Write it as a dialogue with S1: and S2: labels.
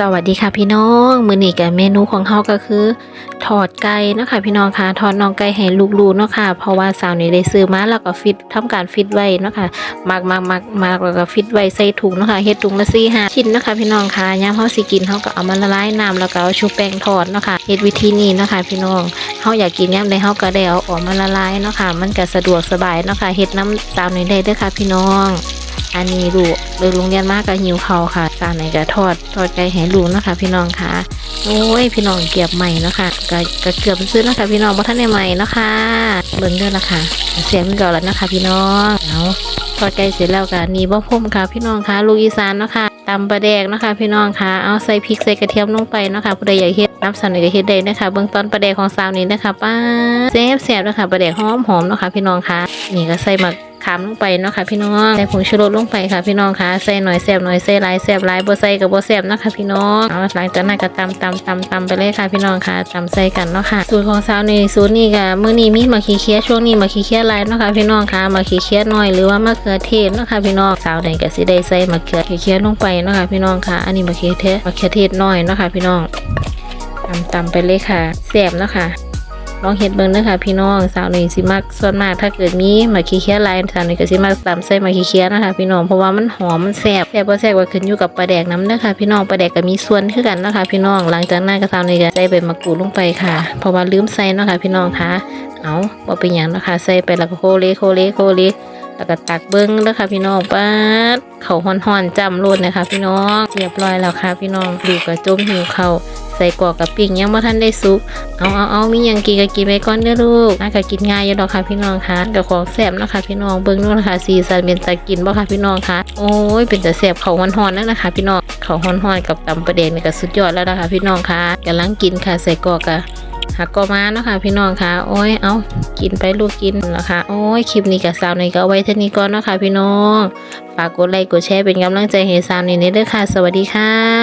S1: สวัสดีค่ะพี่น้องมื้อนี้กับเมนูของเฮาก็คือทอดไก่เนาะค่ะพี่น้องค่ะทอดน้องไก่ให้ลูกๆเนาะค่ะเพราะว่าสาวนี้ได้ซื้อมาแล้วก็ฟิตทำการฟิตไว้เนาะค่ะมักมักมักมักแล้วก็ฟิตไว้ใส่ถุงเนาะค่ะเฮ็ดถุงละ4 5ชิ้นเนาะค่ะพี่น้องค่ะยามเฮาสิกินเฮาก็เอามาละลายน้ำแล้วก็เอาชุบแป้งทอดเนาะค่ะเฮ็ดวิธีนี้เนาะค่ะพี่น้องเฮาอยากกินยามใดเฮาก็ได้เอาออกมาละลายเนาะค่ะมันก็สะดวกสบายเนาะค่ะเฮ็ดน้ำสาวนี้ได้เด้อค่ะพี่น้อง อันนี้ลูกเลิกโรงเรียนมากก็หิวเขาค่ะจานไหนก็ทอดทอดไก่ให้ลูกนะคะ พี่น้องค่ะโอ้ยพี่น้องเกียบใหม่นะคะก็ก็เกือบซื้อเนาะคะ พี่น้องเพราะท่านในใหม่นะคะเบิ่งด้อละคะเสียงมันก่อแล้วนะคะ พี่น้องเอาทอดไก่เสร็จแล้วก็นี่บ่พุ่มค่ะ พี่น้องค่ะ ลูกอีสานเนาะค่ะตำปลาแดกนะคะพี่น้องค่ะเอาใส่พริกใส่กระเทียมลงไปนะคะผู้ใดอยากเฮ็ดน้ำสาวนี่ก็เฮ็ดได้นะคะ เบื้องต้นปลาแดกของสาวนี่นะคะป้าแซ่บแซ่บเนะค่ะปลาแดกหอมหอมนะคะพี่น้องค่ะนี่ก็ใส่หมัก ขามลงไปเนาะค่ะพี่น้องใส่ผงชูรสลงไปค่ะ พี่น้องค่ะใส่หน่อยแซ่บหน่อยใส่หลายแซ่บหลายบ่ใส่กับบ่แซ่บนะคะพี่น้องเอาหลังจากนั้นก็ตำตำตำตำไปเลยค่ะ พี่น้องค่ะตำใส่กันเนาะค่ะ สูตรของสาวนี่สูตรนี้ก็มื้อนี้มีมะขี้เคี้ยช่วงนี้มะขี้เคี้ยลายเนาะค่ะพี่น้องค่ะมะขี้เคี้ยน้อยหรือว่ามะเขือเทศเนาะค่ะพี่น้องสาวใดก็สิได้ใส่มะเขือเคี้ยลงไปเนาะค่ะพี่น้องค่ะ อันนี้มะเขือเทศมะเขือเทศน้อยเนาะค่ะพี่น้องตำตำไปเลยค่ะแซ่บเนาะค่ะ ลองเห็ดเบิ่งนะคะพี่น้องสาวนี่สิมักส่วนมากถ้าเกิดมีมาขี้เคี้ยลายสาวนี่ก็สิมักตำใส่มาขี้เคี้ยนะคะพี่น้องเพราะว่ามันหอมมันแซ่บแซ่บบ่แซ่บก็ขึ้นอยู่กับปลาแดกน้ำนะคะพี่น้องปลาแดกก็มีส่วนคือกันนะคะพี่น้องหลังจากนั้นก็สาวนี่ก็ใส่ใบมะกรูดลงไปค่ะ เพราะว่าลืมใส่นะคะพี่น้องคะเอาบ่เป็นหยังนะคะใส่ไปแล้วก็โคเลโคเลโคเล แล้วก็ตักเบิ้งเด้อค่ะพี่น้องปัดเขาวห่อนๆจำโลดนะคะ พี่น้องเรียบร้อยแล้วค่ะ พี่น้องดูกระจมหิวเขาใส่กรอกกับปิ้งยังบ่ทันได้สุกเอาเอาเอามียังกินก็กินไปก่อนเด้อลูกน่าก็กินง่ายอยู่ดอกค่ะพี่น้องค่ะกับของแซ่บนะคะพี่น้องเบิ่งนู่นค่ะสีสันเป็นตากินบ่ค่ะพี่น้องค่ะโอ้ยเป็นแต่แซ่บเขาวฮ้อนๆนั่นนะคะ พี่น้องเขาวฮ้อนๆกับตำปลาแดงนี่ก็สุดยอดแล้วนะคะ พี่น้องค่ะกำลังกินค่ะใส่กรอกอะ หักกอมาเนาะค่ะพี่น้องค่ะ โอ้ยเอากินไปลูกกินแล้วค่ะโอ้ยคลิปนี้กับสาวนี่ก็ไว้เท่านี้ก่อนเนาะค่ะพี่น้อง ฝากกดไลค์กดแชร์เป็นกำลังใจให้สาวนี่เด้อค่ะ สวัสดีค่ะ